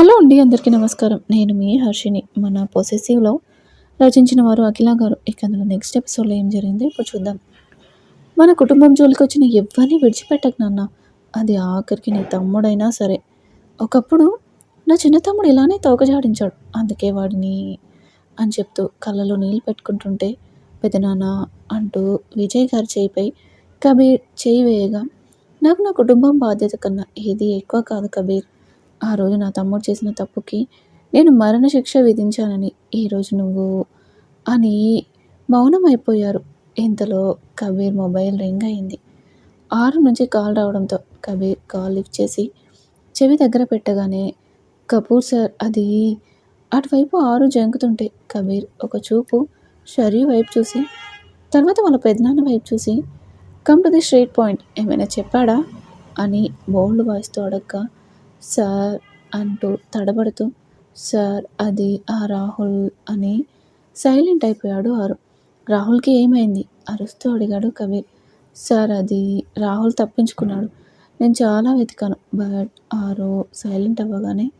Hello అండి అందరికీ నమస్కారం. నేను మీ హర్షిని మన పొసెసివ్లో రచించిన వారు అఖిల గారు. ఇక అందులో నెక్స్ట్ ఎపిసోడ్లో ఏం జరిగిందో ఇప్పుడు చూద్దాం. మన కుటుంబం జోలికి వచ్చిన ఎవరిని విడిచిపెట్టకు నాన్న. అది ఆఖరికి నీ తమ్ముడైనా సరే. ఒకప్పుడు నా చిన్న తమ్ముడు ఇలానే తోకజాడించాడు అందుకే వాడిని అని చెప్తూ కళ్ళలో నీళ్ళు పెట్టుకుంటుంటే పెదనాన్న అంటూ విజయ్ గారి చేయిపై కబీర్ చేయి వేయగా నాకు నా కుటుంబం బాధ్యత కన్నా ఏది ఎక్కువ కాదు కబీర్. ఆ రోజు నా తమ్ముడు చేసిన తప్పుకి నేను మరణశిక్ష విధించానని ఈరోజు నువ్వు అని మౌనం అయిపోయారు ఇంతలో కబీర్ మొబైల్ రింగ్ అయింది. ఆరు నుంచి కాల్ రావడంతో కబీర్ కాల్ లిఫ్ట్ చేసి చెవి దగ్గర పెట్టగానే కపూర్ సార్ అది అటువైపు ఆరు జంకుతుంటే కబీర్ ఒక చూపు షరీ వైపు చూసి తర్వాత వాళ్ళ పెద్దనాన్న వైపు చూసి come to the street point ఏమైనా చెప్పాడా? అని బోల్డ్ వాయిస్తో అడగ్గా సార్ అంటూ తడబడుతూ సార్ అది ఆ రాహుల్ అని సైలెంట్ అయిపోయాడు ఆరు రాహుల్కి ఏమైంది? అరుస్తూ అడిగాడు కబీర్. సార్ అది రాహుల్ తప్పించుకున్నాడు. నేను చాలా వెతికాను బట్ ఆరు సైలెంట్ అవ్వగానే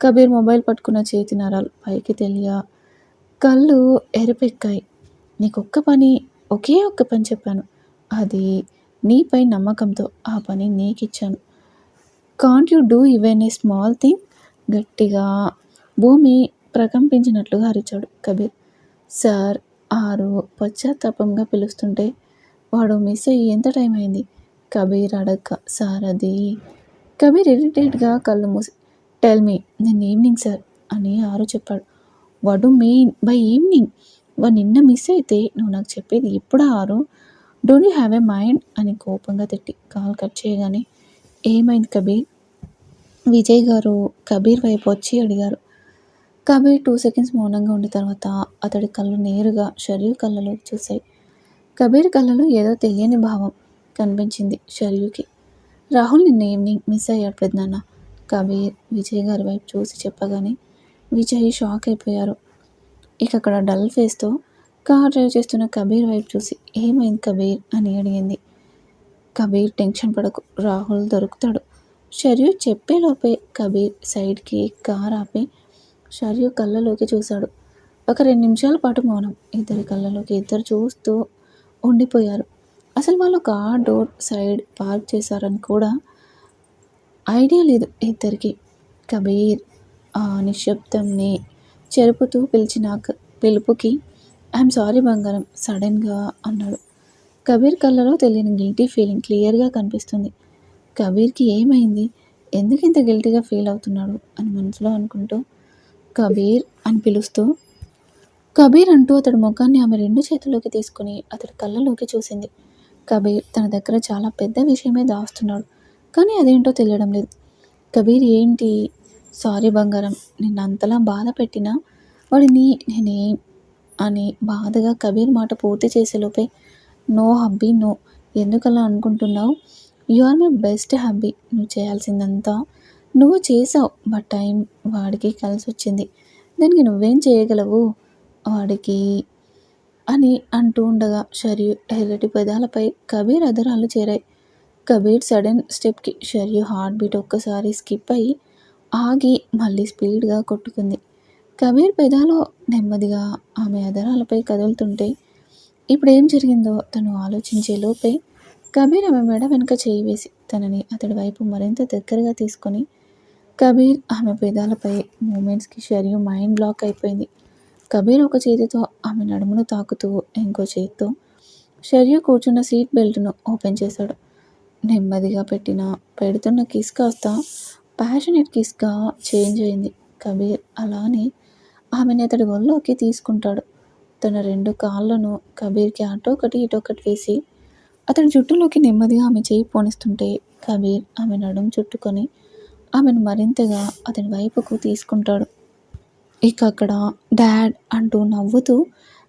కబీర్ మొబైల్ పట్టుకున్న చేతి నరాలు పైకి తెలియ. కళ్ళు ఎరుపెక్కాయి. నీకొక్క పని ఒకే ఒక్క పని చెప్పాను. అది నీపై నమ్మకంతో ఆ పని నీకిచ్చాను. Can't you do even a small thing గట్టిగా భూమి ప్రకంపించినట్లుగా అరిచాడు కబీర్. సార్ ఆరు పశ్చాత్తాపంగా పిలుస్తుంటే వాడు మిస్ అయ్యి ఎంత టైం అయింది? కబీర్ అడక్క. సార్ అది కబీర్ ఇరిటేట్గా కళ్ళు మూసి టెల్ మీ నేను ఈవినింగ్ సార్ అని ఆరు చెప్పాడు. వాడు మెయిన్ బై ఈవినింగ్ వాడు నిన్న మిస్ అయితే నువ్వు నాకు చెప్పేది ఎప్పుడు ఆరు? Don't you have a mind అని కోపంగా తిట్టి కాల్ కట్ చేయగానే ఏమైంది కబీర్? విజయ్ గారు కబీర్ వైపు వచ్చి అడిగారు. కబీర్ టూ సెకండ్స్ మౌనంగా ఉండిన తర్వాత అతడి కళ్ళు నేరుగా షర్యు కళ్ళలోకి చూశాయి. కబీర్ కళ్ళలో ఏదో తెలియని భావం కనిపించింది షర్యుకి. రాహుల్ నిన్న ఈవినింగ్ మిస్ అయ్యాడు పెద్దనాన్న కబీర్ విజయ్ గారి వైపు చూసి చెప్పగానే విజయ్ షాక్ అయిపోయారు. ఇక అక్కడ డల్ ఫేస్తో కార్ డ్రైవ్ చేస్తున్న కబీర్ వైపు చూసి ఏమైంది కబీర్? అని అడిగింది. కబీర్ టెన్షన్ పడకు రాహుల్ దొరుకుతాడు. షర్యు చెప్పేలోపే కబీర్ సైడ్కి కార్ ఆపి షర్యు కళ్ళలోకి చూశాడు. ఒక రెండు నిమిషాల పాటు మౌనం. ఇద్దరి కళ్ళలోకి ఇద్దరు చూస్తూ ఉండిపోయారు. అసలు వాళ్ళు కార్ డోర్ సైడ్ పార్క్ చేశారని కూడా ఐడియా లేదు ఇద్దరికి. కబీర్ ఆ నిశ్శబ్దంని చెరుపుతూ పిలిచిన పిలుపుకి ఐఎమ్ సారీ బంగారం సడన్గా అన్నాడు. కబీర్ కళ్ళలో తెలియని గిల్టీ ఫీలింగ్ క్లియర్గా కనిపిస్తుంది. కబీర్కి ఏమైంది? ఎందుకు ఇంత గిల్టీగా ఫీల్ అవుతున్నాడు అని మనసులో అనుకుంటూ కబీర్ అని పిలుస్తూ కబీర్ అంటూ అతడి ముఖాన్ని ఆమె రెండు చేతుల్లోకి తీసుకుని అతడి కళ్ళలోకి చూసింది. కబీర్ తన దగ్గర చాలా పెద్ద విషయమే దాస్తున్నాడు కానీ అదేంటో తెలియడం లేదు. కబీర్ ఏంటి? సారీ బంగారం నిన్ను అంతలా బాధ పెట్టినా వాడిని నేనేం అని బాధగా కబీర్ మాట పూర్తి చేసేలోపే నో హబ్బీ నో. ఎందుకలా అనుకుంటున్నావు? You are my best hubby. నువ్వు చేయాల్సిందంతా నువ్వు చేసావు. బట్ టైం వాడికి కలిసి వచ్చింది దానికి నువ్వేం చేయగలవు? వాడికి అని అంటూ ఉండగా షర్యు ఎర్రటి పెదాలపై కబీర్ అదరాలు చేరాయి. కబీర్ సడన్ స్టెప్కి షర్యు హార్ట్ బీట్ ఒక్కసారి స్కిప్ అయ్యి ఆగి మళ్ళీ స్పీడ్గా కొట్టుకుంది. కబీర్ పెదాలో నెమ్మదిగా ఆమె అదరాలపై కదులుతుంటే ఇప్పుడు ఏం జరిగిందో తను ఆలోచించే లోపే కబీర్ ఆమె మెడ వెనుక చేయి వేసి తనని అతడి వైపు మరింత దగ్గరగా తీసుకొని కబీర్ ఆమె పెదాలపై మూమెంట్స్కి షర్యు మైండ్ బ్లాక్ అయిపోయింది. కబీర్ ఒక చేతితో ఆమె నడుమును తాకుతూ ఇంకో చేతితో షర్యు కూర్చున్న సీట్ బెల్ట్ను ఓపెన్ చేశాడు. నెమ్మదిగా పెట్టిన పెడుతున్న కిస్ కాస్త ప్యాషనెట్ కిస్గా చేంజ్ అయింది. కబీర్ అలానే ఆమెను అతడి ఒళ్ళోకి తీసుకుంటాడు. తన రెండు కాళ్ళను కబీర్కి అటో ఒకటి ఇటో ఒకటి వేసి అతని జుట్టులోకి నెమ్మదిగా ఆమె చేయి పోనిస్తుంటే కబీర్ ఆమె నడుము చుట్టుకొని ఆమెను మరింతగా అతని వైపుకు తీసుకుంటాడు. ఇక అక్కడ డాడ్ అంటూ నవ్వుతూ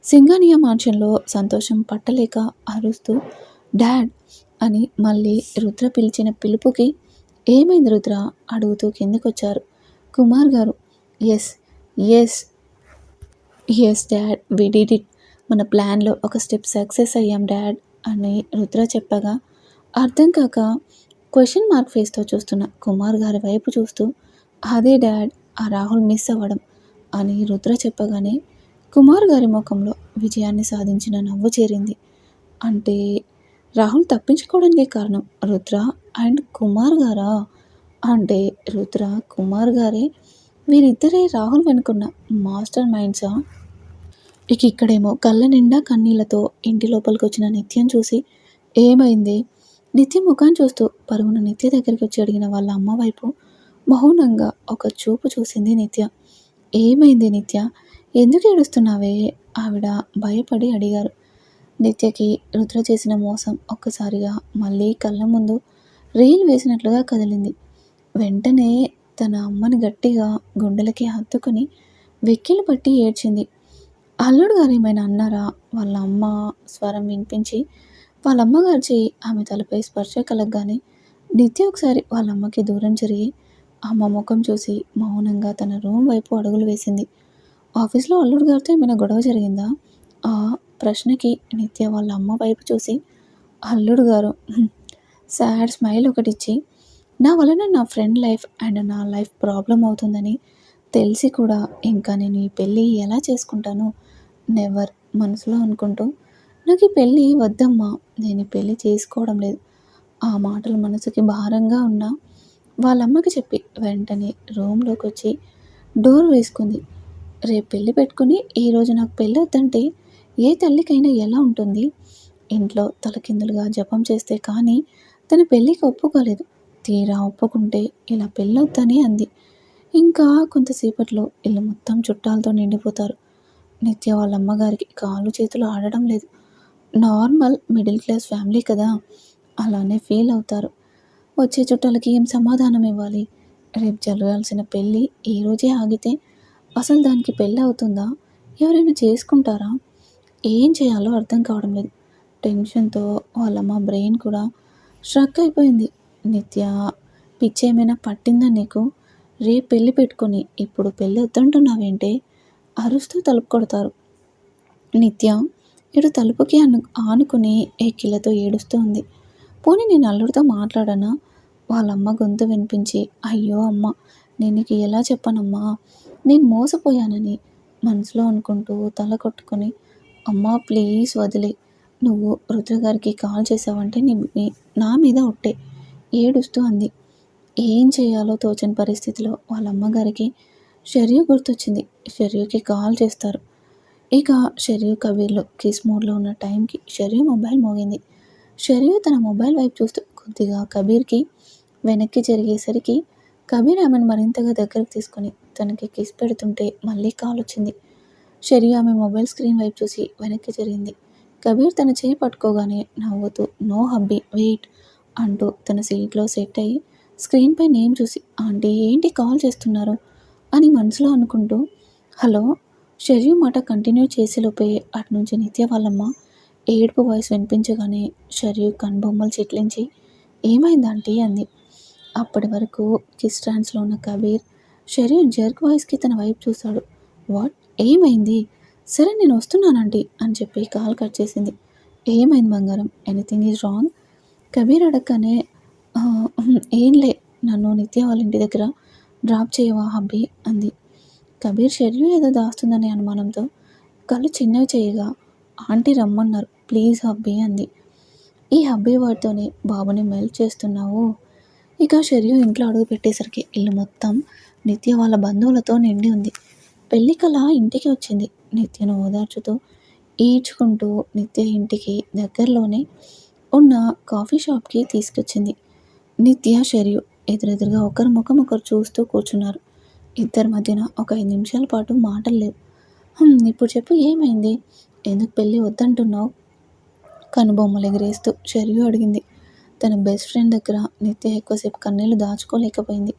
సింగానియా మాన్షన్లో సంతోషం పట్టలేక అరుస్తూ డాడ్ అని మళ్ళీ రుద్ర పిలిచిన పిలుపుకి ఏమైంది రుద్ర? అడుగుతూ కిందకొచ్చారు. కుమార్ గారు. Yes yes yes dad we did it మన ప్లాన్లో ఒక స్టెప్ సక్సెస్ అయ్యాం డాడ్ అని రుద్ర చెప్పగా అర్థం కాక క్వశ్చన్ మార్క్ ఫేస్తో చూస్తున్న కుమార్ గారి వైపు చూస్తూ అదే డాడ్ ఆ రాహుల్ మిస్ అవ్వడం అని రుద్ర చెప్పగానే కుమార్ గారి ముఖంలో విజయాన్ని సాధించిన నవ్వు చేరింది. అంటే రాహుల్ తప్పించుకోవడానికి కారణం రుద్ర అండ్ కుమార్ గారా? అంటే రుద్ర కుమార్ గారే వీరిద్దరే రాహుల్ వెనుకున్న మాస్టర్ మైండ్సా ఇక ఇక్కడేమో కళ్ళ నిండా కన్నీళ్ళతో ఇంటి లోపలికి వచ్చిన నిత్యం చూసి ఏమైంది? నిత్యం ముఖాన్ని చూస్తూ పరుగున నిత్య దగ్గరికి వచ్చి అడిగిన వాళ్ళ అమ్మ వైపు మౌనంగా ఒక చూపు చూసింది నిత్య. ఏమైంది నిత్య? ఎందుకు ఏడుస్తున్నావే? ఆవిడ భయపడి అడిగారు. నిత్యకి రుద్ర చేసిన మోసం ఒక్కసారిగా మళ్ళీ కళ్ళ ముందు రీల్ వేసినట్లుగా కదిలింది. వెంటనే తన అమ్మని గట్టిగా గుండెలకి హత్తుకుని వెక్కిలు పట్టి ఏడ్చింది. అల్లుడు గారు ఏమైనా అన్నారా? వాళ్ళ అమ్మ స్వరం వినిపించి వాళ్ళ అమ్మగారు చేయి ఆమె తలపై స్పర్శ కలగగానే నిత్య ఒకసారి వాళ్ళ అమ్మకి దూరం జరిగి అమ్మ ముఖం చూసి మౌనంగా తన రూమ్ వైపు అడుగులు వేసింది. ఆఫీస్లో అల్లుడు గారితో ఏమైనా గొడవ జరిగిందా? ఆ ప్రశ్నకి నిత్య వాళ్ళ అమ్మ వైపు చూసి అల్లుడు గారు సాడ్ స్మైల్ ఒకటిచ్చి నా వలన నా ఫ్రెండ్ లైఫ్ అండ్ నా లైఫ్ ప్రాబ్లం అవుతుందని తెలిసి కూడా ఇంకా నేను ఈ పెళ్ళి ఎలా చేసుకుంటాను? నెవర్ మనసులో అనుకుంటూ నాకు ఈ పెళ్ళి వద్దమ్మా నేను ఈ పెళ్ళి చేసుకోవడం లేదు. ఆ మాటలు మనసుకి భారంగా ఉన్నా వాళ్ళమ్మకి చెప్పి వెంటనే రూమ్లోకి వచ్చి డోర్ వేసుకుంది. రేపు పెళ్ళి పెట్టుకుని ఈరోజు నాకు పెళ్ళి వద్దంటే ఏ తల్లికైనా ఎలా ఉంటుంది? ఇంట్లో తలకిందులుగా జపం చేస్తే కానీ తన పెళ్ళికి ఒప్పుకోలేదు. తీరా ఒప్పుకుంటే ఇలా పెళ్ళొద్దని అంది. ఇంకా కొంతసేపట్లో ఇల్లు మొత్తం చుట్టాలతో నిండిపోతారు. నిత్య వాళ్ళ అమ్మగారికి కాళ్ళు చేతులు ఆడడం లేదు. నార్మల్ మిడిల్ క్లాస్ ఫ్యామిలీ కదా. అలానే ఫీల్ అవుతారు. వచ్చే చుట్టాలకి ఏం సమాధానం ఇవ్వాలి? రేపు జరగాల్సిన పెళ్ళి ఈరోజే ఆగితే అసలు దానికి పెళ్ళి అవుతుందా? ఎవరైనా చేసుకుంటారా? ఏం చేయాలో అర్థం కావడం లేదు. టెన్షన్తో వాళ్ళమ్మ బ్రెయిన్ కూడా స్ట్రక్ అయిపోయింది. నిత్య పిచ్చి ఏమైనా పట్టిందా నీకు? రేపు పెళ్ళి పెట్టుకొని ఇప్పుడు పెళ్ళి వద్దంటున్నావేంటే? అరుస్తూ తలుపు కొడతారు. నిత్య ఇటు తలుపుకి అను ఆనుకుని ఎక్కిలతో ఏడుస్తూ ఉంది పోనీ నేను అల్లుడితో మాట్లాడనా? వాళ్ళమ్మ గొంతు వినిపించి అయ్యో అమ్మ నేను నీకు ఎలా చెప్పనమ్మా? నేను మోసపోయానని మనసులో అనుకుంటూ తల కొట్టుకొని అమ్మా ప్లీజ్ వదిలే నువ్వు రుద్రగారికి కాల్ చేసావంటే నీ నా మీద ఒట్టే ఏడుస్తూ అంది. ఏం చేయాలో తోచని పరిస్థితిలో వాళ్ళ అమ్మగారికి షర్యు గుర్తొచ్చింది. షర్యుకి కాల్ చేస్తారు. ఇక షర్యు కబీర్లో కిస్ మూడ్లో ఉన్న టైంకి షర్యూ మొబైల్ మోగింది. షర్యు తన మొబైల్ వైపు చూస్తూ కొద్దిగా కబీర్కి వెనక్కి జరిగేసరికి కబీర్ ఆమెను మరింతగా దగ్గరకు తీసుకొని తనకి కిస్ పెడుతుంటే మళ్ళీ కాల్ వచ్చింది. షెరీ ఆమె మొబైల్ స్క్రీన్ వైపు చూసి వెనక్కి జరిగింది. కబీర్ తన చేయి పట్టుకోగానే నవ్వుతూ నో హబ్బీ వెయిట్ అంటూ తన సీట్లో సెట్ అయ్యి స్క్రీన్పై నేమ్ చూసి ఆంటీ ఏంటి కాల్ చేస్తున్నారు? అని మనసులో అనుకుంటూ హలో షెర్యు మాట కంటిన్యూ చేసేలోపే అటు నుంచి నిత్య వాళ్ళమ్మ ఏడుపు వాయిస్ వినిపించగానే షర్యు కనుబొమ్మలు చిట్లించి ఏమైందంటీ అంది. అప్పటి వరకు కిస్ ట్రాన్స్లో ఉన్న కబీర్ షరీర్ జర్క్ వాయిస్కి తన వైపు చూశాడు. వాట్? ఏమైంది? సరే నేను వస్తున్నానంటీ అని చెప్పి కాల్ కట్ చేసింది. ఏమైంది బంగారం? Anything is wrong? కబీర్ అడగగానే ఏంలే నన్ను నిత్య వాళ్ళ ఇంటి దగ్గర డ్రాప్ చేయవా హబ్బీ అంది. కబీర్ షెడ్యూ ఏదో దాస్తుందనే అనుమానంతో కళ్ళు చిన్నవి చేయగా ఆంటీ రమ్మన్నారు. ప్లీజ్ హబ్బీ అంది. ఈ హబ్బీ వాడితోనే బాబుని మెల్ట్ చేస్తున్నావు. ఇక షెరియు ఇంట్లో అడుగు పెట్టేసరికి ఇల్లు మొత్తం నిత్య వాళ్ళ బంధువులతో నిండి ఉంది. పెళ్ళి కళ ఇంటికి వచ్చింది. నిత్యను ఓదార్చుతూ ఈడ్చుకుంటూ నిత్య ఇంటికి దగ్గరలోనే ఉన్న కాఫీ షాప్కి తీసుకొచ్చింది. నిత్య షెరియు ఎదురెదురుగా ఒకరి ముఖం ఒకరు చూస్తూ కూర్చున్నారు. ఇద్దరి మధ్యన ఒక ఐదు నిమిషాల పాటు మాటలు లేవు. ఇప్పుడు చెప్పు ఏమైంది? ఎందుకు పెళ్ళి వద్దంటున్నావు? కనుబొమ్మలు ఎగిరేస్తూ షెరియు అడిగింది. తన బెస్ట్ ఫ్రెండ్ దగ్గర నిత్య ఎక్కువసేపు కన్నీళ్ళు దాచుకోలేకపోయింది.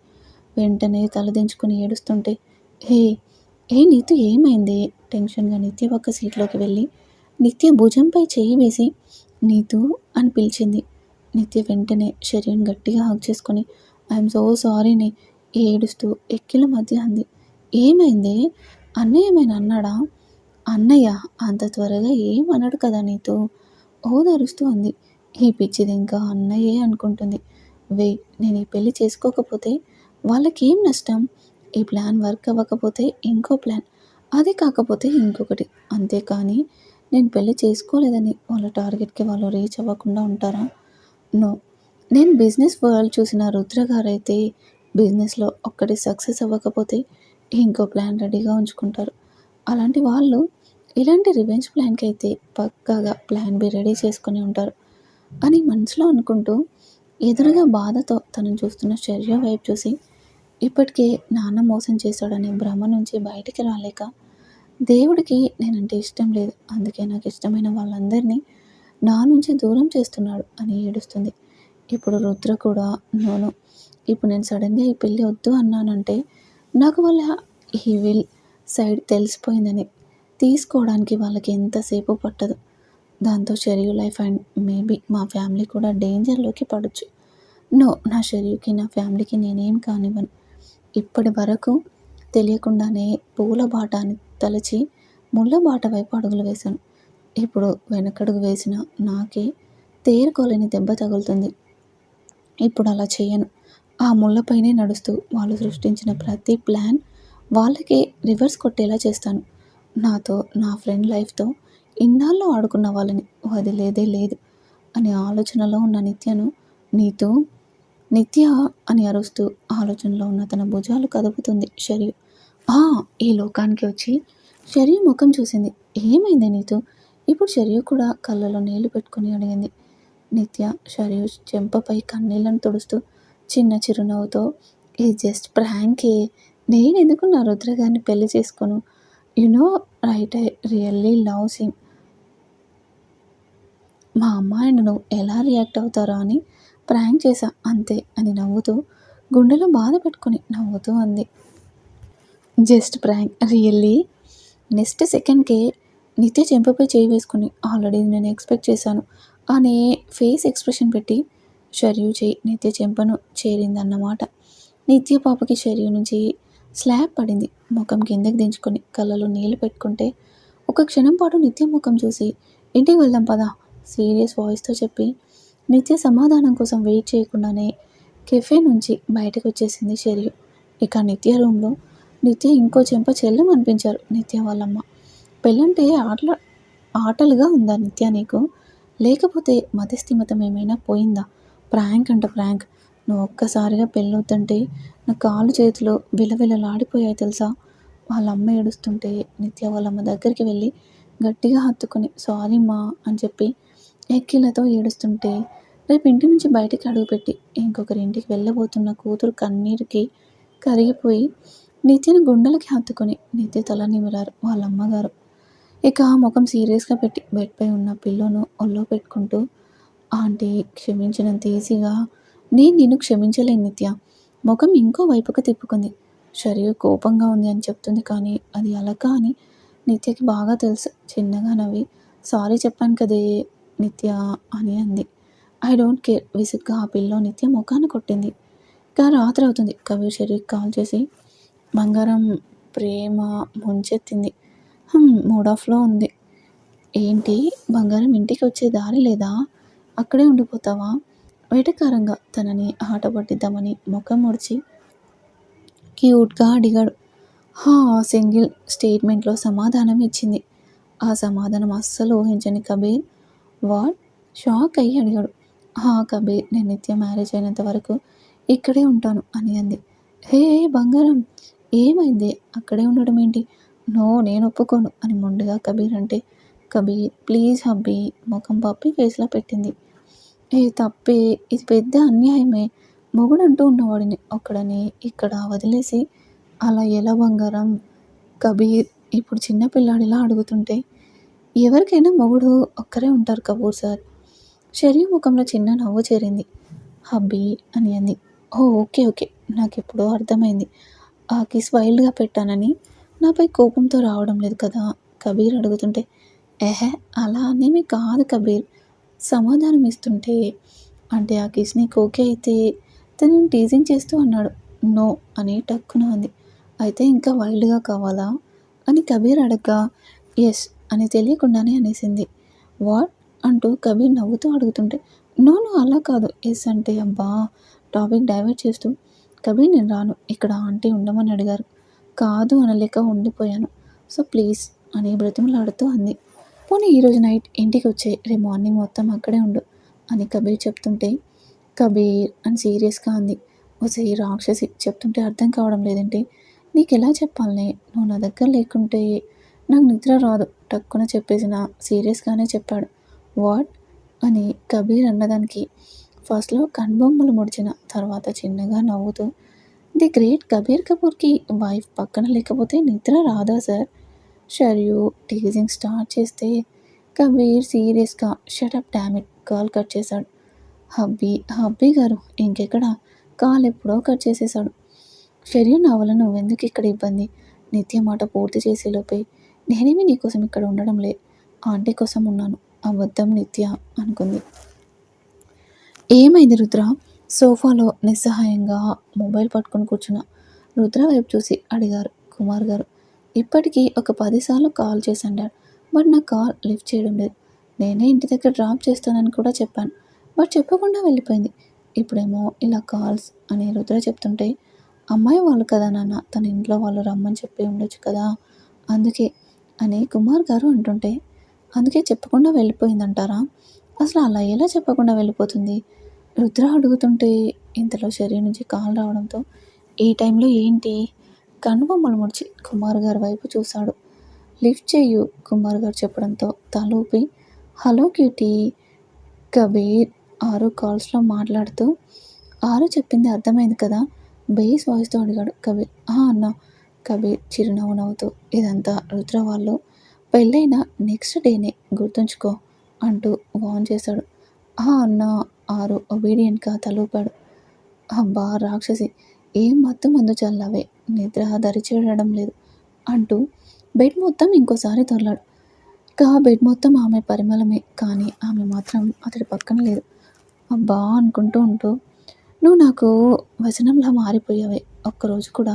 వెంటనే తలదించుకుని ఏడుస్తుంటే హే ఏ నీతు ఏమైంది? టెన్షన్గా నిత్య పక్క సీట్లోకి వెళ్ళి నిత్య భుజంపై చేయి వేసి నీతు అని పిలిచింది. నిత్య వెంటనే శరీరం గట్టిగా హాక్ చేసుకొని ఐఎమ్ సో సారీని ఏడుస్తూ ఎక్కిల మధ్య అంది. ఏమైంది? అన్నయ్య ఏమైనా అన్నాడా? అన్నయ్య అంత త్వరగా ఏమన్నాడు కదా నీతో? ఓదారుస్తూ అంది. ఈ పిచ్చిది ఇంకా అన్నయ్యే అనుకుంటుంది. వే నేను ఈ పెళ్ళి చేసుకోకపోతే వాళ్ళకి ఏం నష్టం? ఈ ప్లాన్ వర్క్ అవ్వకపోతే ఇంకో ప్లాన్ అది కాకపోతే ఇంకొకటి. అంతేకాని నేను పెళ్ళి చేసుకోలేదని వాళ్ళ టార్గెట్కి వాళ్ళు రీచ్ అవ్వకుండా ఉంటారా? నో. నేను బిజినెస్ వరల్డ్ చూసిన రుద్ర గారైతే బిజినెస్లో ఒక్కటి సక్సెస్ అవ్వకపోతే ఇంకో ప్లాన్ రెడీగా ఉంచుకుంటారు. అలాంటి వాళ్ళు ఇలాంటి రివెంజ్ ప్లాన్కి అయితే పక్కాగా ప్లాన్ బి రెడీ చేసుకుని ఉంటారు అని మనసులో అనుకుంటూ ఎదురుగా బాధతో తనను చూస్తున్న చర్య వైపు చూసి ఇప్పటికే నాన్న మోసం చేశాడనే భ్రమ నుంచి బయటికి రాలేక దేవుడికి నేనంటే ఇష్టం లేదు అందుకే నాకు ఇష్టమైన వాళ్ళందరినీ నా నుంచి దూరం చేస్తున్నాడు అని ఏడుస్తుంది. ఇప్పుడు రుద్ర కూడా నోను ఇప్పుడు నేను సడన్గా ఈ పెళ్ళి వద్దు అన్నానంటే నాకు వాళ్ళ ఈ విల్ సైడ్ తెలిసిపోయిందని తీసుకోవడానికి వాళ్ళకి ఎంతసేపు పట్టదు. దాంతో షెరియు లైఫ్ అండ్ మేబీ మా ఫ్యామిలీ కూడా డేంజర్లోకి పడచ్చు. నో నా షెరియుకి నా ఫ్యామిలీకి నేనేం కానివ్వను. ఇప్పటి వరకు తెలియకుండానే పూల బాట అని తలచి ముళ్ళ బాట వైపు అడుగులు వేశాను. ఇప్పుడు వెనకడుగు వేసిన నాకే తేరుకోలేని దెబ్బ తగులుతుంది. ఇప్పుడు అలా చేయను. ఆ ముళ్ళపైనే నడుస్తూ వాళ్ళు సృష్టించిన ప్రతి ప్లాన్ వాళ్ళకే రివర్స్ కొట్టేలా చేస్తాను. నాతో నా ఫ్రెండ్ లైఫ్తో ఇన్నాళ్ళు ఆడుకున్న వాళ్ళని వదిలేదే లేదు అనే ఆలోచనలో ఉన్న నిత్యను నీతో నిత్య అని అరుస్తూ ఆలోచనలో ఉన్న తన భుజాలు కదుపుతుంది షరియు ఆ ఈ లోకానికి వచ్చి షరియు ముఖం చూసింది. ఏమైంది నీతో? ఇప్పుడు షరియు కూడా కళ్ళలో నీళ్ళు పెట్టుకుని అడిగింది. నిత్య షరియు చెంపపై కన్నీళ్ళను తుడుస్తూ చిన్న చిరునవ్వుతో ఈ జస్ట్ ప్రాంకే. నేను ఎందుకు నా రుద్ర గారిని పెళ్ళి చేసుకోను? You know right I really love him. మా అమ్మాయి నువ్వు ఎలా రియాక్ట్ అవుతారో అని ప్రాంక్ చేశా అంతే అని నవ్వుతూ గుండెలో బాధ పెట్టుకొని నవ్వుతూ అంది. Just prank really? నెక్స్ట్ సెకండ్కే నిత్య చెంపపై చేయి వేసుకుని ఆల్రెడీ నేను ఎక్స్పెక్ట్ చేశాను. అనే ఫేస్ ఎక్స్ప్రెషన్ పెట్టి షర్యు చేయి నిత్య చెంపను చేరిందన్నమాట. నిత్య పాపకి షర్యు నుంచి స్లాబ్ పడింది. ముఖం కిందకి దించుకొని కళ్ళలో నీళ్ళు పెట్టుకుంటే ఒక క్షణం పాటు నిత్య ముఖం చూసి ఇంటికి వెళ్దాం పదా సీరియస్ వాయిస్తో చెప్పి నిత్య సమాధానం కోసం వెయిట్ చేయకుండానే కెఫే నుంచి బయటకు వచ్చేసింది షెరియు. ఇక నిత్య రూమ్లో నిత్య ఇంకో చెంప చెల్లం అనిపించారు నిత్య వాళ్ళమ్మ. పెళ్ళంటే ఆటల ఆటలుగా ఉందా నిత్య నీకు? లేకపోతే మతస్థిమతం ఏమైనా పోయిందా? ప్రాంక్ అంట ప్రాంక్. నువ్వు ఒక్కసారిగా పెళ్ళవుతుంటే నా కాళ్ళు చేతులు విలవిలలాడిపోయాయి తెలుసా? వాళ్ళ అమ్మ ఏడుస్తుంటే నిత్య వాళ్ళ అమ్మ దగ్గరికి వెళ్ళి గట్టిగా హత్తుకొని సారీ మా అని చెప్పి ఎక్కిలతో ఏడుస్తుంటే రేపు ఇంటి నుంచి బయటికి అడుగుపెట్టి ఇంకొకరి ఇంటికి వెళ్ళబోతున్న కూతురు కన్నీరుకి కరిగిపోయి నిత్యను గుండెలకి హత్తుకొని నిత్య తల నిమిరారు వాళ్ళ అమ్మగారు ఇక ముఖం సీరియస్గా పెట్టి బెడ్పై ఉన్న పిల్లోను ఒళ్ళో పెట్టుకుంటూ ఆంటీ క్షమించినంత ఈజీగా. నేను నిన్ను క్షమించలేను నిత్య. ముఖం ఇంకో వైపుకు తిప్పుకుంది. శరీర కోపంగా ఉంది అని చెప్తుంది కానీ అది అలక అని నిత్యకి బాగా తెలుసు. చిన్నగా నవ్వి సారీ చెప్పాను కదే నిత్య అని అంది. ఐ డోంట్ కేర్ విసుగ్గా ఆ పిల్లో నిత్య ముఖాన్ని కొట్టింది. ఇంకా రాత్రి అవుతుంది. కవి శరీర్ కాల్ చేసి బంగారం ప్రేమ ముంచెత్తింది. మూడ్ ఆఫ్లో ఉంది. ఏంటి? బంగారం ఇంటికి వచ్చే దారి లేదా? అక్కడే ఉండిపోతావా? వేటకారంగా తనని ఆట పట్టిద్దామని ముఖం ముడిచి క్యూట్గా అడిగాడు. హా సింగిల్ స్టేట్మెంట్లో సమాధానం ఇచ్చింది. ఆ సమాధానం అస్సలు ఊహించని కబీర్. వాట్? షాక్ అయ్యి అడిగాడు. హా కబీర్ నేను నిత్య మ్యారేజ్ అయినంత వరకు ఇక్కడే ఉంటాను అని అంది. హే బంగారం ఏమైంది? అక్కడే ఉండడం ఏంటి? నో నేను ఒప్పుకోను అని మొండిగా కబీర్ అంటే కబీర్ ప్లీజ్ హబ్బీ ముఖం పప్పి ఫేస్లో పెట్టింది. ఏ తప్పే? ఇది పెద్ద అన్యాయమే. మొగుడంటూ ఉన్నవాడిని ఒక్కడని ఇక్కడ వదిలేసి అలా ఎలా బంగారం? కబీర్ ఇప్పుడు చిన్న పిల్లాడిలా అడుగుతుంటే ఎవరికైనా మొగుడు ఒక్కరే ఉంటారు కపూర్ సార్. శరీర ముఖంలో చిన్న నవ్వు చేరింది. హబ్బీ అని అంది. Oh okay okay. నాకు ఎప్పుడో అర్థమైంది. ఆ కిస్ వైల్డ్గా పెట్టానని నాపై కోపంతో రావడం లేదు కదా? కబీర్ అడుగుతుంటే ఎహే అలా అనేమి కాదు కబీర్. సమాధానం ఇస్తుంటే అంటే ఆ కిస్ నీకు ఓకే అయితే తను టీజింగ్ చేస్తూ అన్నాడు. నో అని టక్కున అంది. అయితే ఇంకా వైల్డ్గా కావాలా? అని కబీర్ అడగ్గా ఎస్ అని తెలియకుండానే అనేసింది. వాట్? అంటూ కబీర్ నవ్వుతూ అడుగుతుంటే నో నో అలా కాదు. ఎస్ అంటే అబ్బా టాపిక్ డైవర్ట్ చేస్తూ. కబీర్ నేను రాను. ఇక్కడ ఆంటీ ఉండమని అడిగారు. కాదు అనలేక ఉండిపోయాను. సో ప్లీజ్ అని బ్రతిమలాడుతూ అంది. పోనీ ఈరోజు నైట్ ఇంటికి వచ్చే రేపు మార్నింగ్ మొత్తం అక్కడే ఉండు అని కబీర్ చెప్తుంటే కబీర్ అని సీరియస్గా అంది. ఒకసారి రాక్షసి చెప్తుంటే అర్థం కావడం లేదంటే నీకు ఎలా చెప్పాలనే? నువ్వు నా దగ్గర లేకుంటే నాకు నిద్ర రాదు టక్కున చెప్పేసిన సీరియస్గానే చెప్పాడు. వాట్? అని కబీర్ అన్నదానికి ఫస్ట్లో కనుబొమ్మలు ముడిచిన తర్వాత చిన్నగా నవ్వుతూ ది గ్రేట్ కబీర్ కపూర్కి వైఫ్ పక్కన లేకపోతే నిద్ర రాదా సార్? షర్యు టీజింగ్ స్టార్ట్ చేస్తే కబీర్ సీరియస్గా shut up dammit call cut చేశాడు. హబ్బీ హబ్బీ గారు ఇంకెక్కడ? కాల్ ఎప్పుడో కట్ చేసేశాడు. షర్యు నా నువ్వెందుకు ఇక్కడ ఇబ్బంది? నిత్య మాట పూర్తి చేసేలోపే నేనేమి నీకోసం ఇక్కడ ఉండడం లే ఆంటీ కోసం ఉన్నాను. అబద్ధం నిత్య అనుకుంది. ఏమైంది రుద్ర? సోఫాలో నిస్సహాయంగా మొబైల్ పట్టుకొని కూర్చున్న రుద్ర వైపు చూసి అడిగారు కుమార్ గారు. ఇప్పటికీ ఒక పదిసార్లు కాల్ చేసి అంటారు బట్ నా కాల్ లిఫ్ట్ చేయడం లేదు. నేనే ఇంటి దగ్గర డ్రాప్ చేస్తానని కూడా చెప్పాను. బట్ చెప్పకుండా వెళ్ళిపోయింది. ఇప్పుడేమో ఇలా కాల్స్ అని రుద్ర చెప్తుంటే అమ్మాయి వాళ్ళు కదా నాన్న తన ఇంట్లో వాళ్ళు రమ్మని చెప్పి ఉండొచ్చు కదా? అందుకే అని కుమార్ గారు అంటుంటే అందుకే చెప్పకుండా వెళ్ళిపోయిందంటారా? అసలు అలా ఎలా చెప్పకుండా వెళ్ళిపోతుంది? రుద్ర అడుగుతుంటే ఇంతలో శరీరం నుంచి కాల్ రావడంతో ఈ టైంలో ఏంటి? కనుబొమ్మలు ముడిచి కుమార్ గారి వైపు చూశాడు. లిఫ్ట్ చేయు కుమార్ గారు చెప్పడంతో తలూపి హలో క్యూటీ కబీర్ ఆరు కాల్స్లో మాట్లాడుతూ ఆరు చెప్పింది అర్థమైంది కదా బేస్ వాయిస్తో అడిగాడు కబీర్. అన్న కబీర్ చిరునవ్వు నవ్వుతూ ఇదంతా రుద్ర వాళ్ళు పెళ్ళైన నెక్స్ట్ డేనే గుర్తుంచుకో అంటూ వాన్ చేశాడు. ఆ అన్న ఆరు ఒబీడియంట్గా తలూపాడు. అబ్బా రాక్షసి ఏం మత్తు మందు చల్లవే నిద్ర దరిచేయడం లేదు అంటూ బెడ్ మొత్తం ఇంకోసారి తొరలాడు. ఇక బెడ్ మొత్తం ఆమె పరిమళమే కానీ ఆమె మాత్రం అతడి పక్కన లేదు. అబ్బా అనుకుంటూ ఉంటూ నువ్వు నాకు వ్యసనంలా మారిపోయావే. ఒక్కరోజు కూడా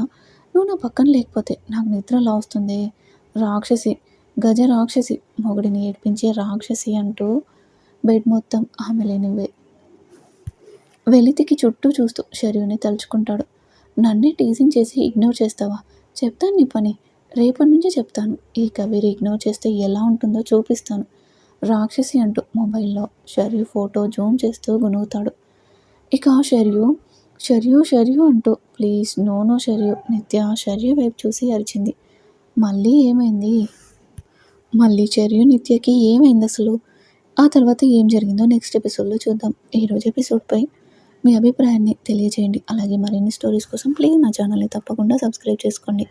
నువ్వు నా పక్కన లేకపోతే నాకు నిద్రలా వస్తుంది. రాక్షసి గజ రాక్షసి మొగుడిని ఏడ్పించే రాక్షసి అంటూ బెడ్ మొత్తం ఆమె లేనివే. వెలితికి చుట్టూ చూస్తూ శరీరాన్ని తలుచుకుంటాడు. నన్నే టీజింగ్ చేసి ఇగ్నోర్ చేస్తావా? చెప్తాను నీ పని. రేపటి నుంచి చెప్తాను. ఈ కబీర్ ఇగ్నోర్ చేస్తే ఎలా ఉంటుందో చూపిస్తాను. రాక్షసి అంటూ మొబైల్లో షర్యు ఫోటో జూమ్ చేస్తూ గునుగుతాడు ఇక షర్యు షర్యు షర్యు అంటూ ప్లీజ్ నో నో షర్యు. నిత్య షర్యు వైపు చూసి అరిచింది. మళ్ళీ ఏమైంది? మళ్ళీ చర్యు నిత్యకి ఏమైంది అసలు? ఆ తర్వాత ఏం జరిగిందో నెక్స్ట్ ఎపిసోడ్లో చూద్దాం. ఈరోజు ఎపిసోడ్పై మీ అభిప్రాయాన్ని తెలియజేయండి అలాగే మరిన్ని స్టోరీస్ కోసం ప్లీజ్ నా ఛానల్ని తప్పకుండా సబ్స్క్రైబ్ చేసుకోండి.